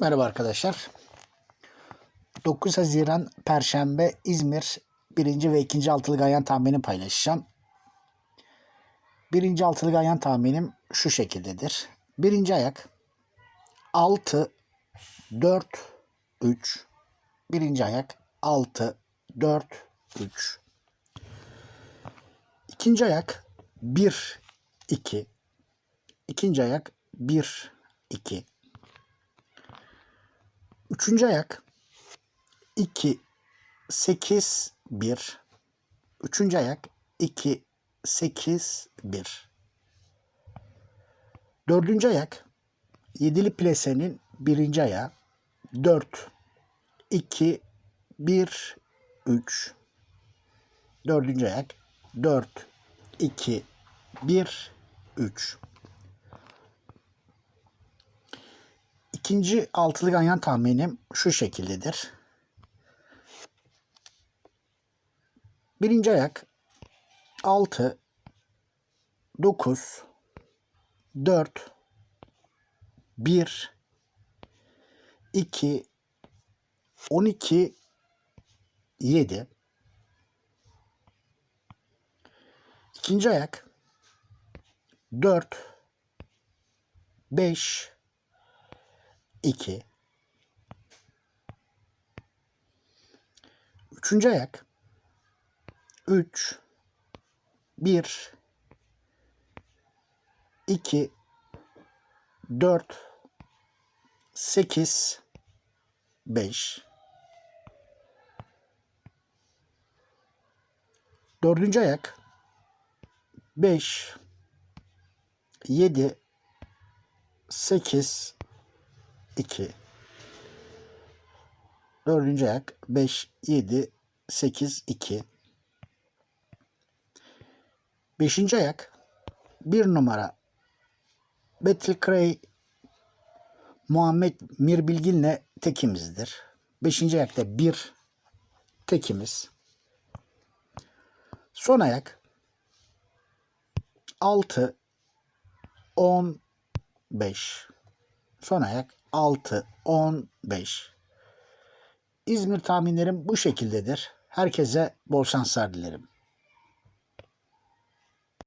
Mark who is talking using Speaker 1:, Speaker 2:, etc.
Speaker 1: Merhaba arkadaşlar. 9 Haziran Perşembe İzmir 1. ve 2. altılı ganyan tahmini paylaşacağım. Birinci altılı ganyan tahminim şu şekildedir. Birinci ayak 6 4 3 Birinci ayak 6 4 3 İkinci ayak 1 2 İkinci ayak 1 2 Üçüncü ayak. 2 8 1 Üçüncü ayak. 2 8 1 Dördüncü ayak. Yedili plesenin birinci ayağı. 4 2 1 3 Dördüncü ayak. 4 2 1 3 İkinci altılı ganyan tahminim şu şekildedir. Birinci ayak 6 9 4 1 2 12 7 İkinci ayak 4 5 2 Üçüncü ayak. 3 1 2 4 8 5 Dördüncü ayak. 5 7 8 2 Dördüncü ayak 5 7 8 2 Beşinci ayak bir numara Battle Cray Muhammed Mirbilgin'le tekimizdir. Beşinci ayakta bir tekimiz. Son ayak 6 10 5 Son ayak 6 10 5 İzmir tahminlerim bu şekildedir. Herkese bol şanslar dilerim.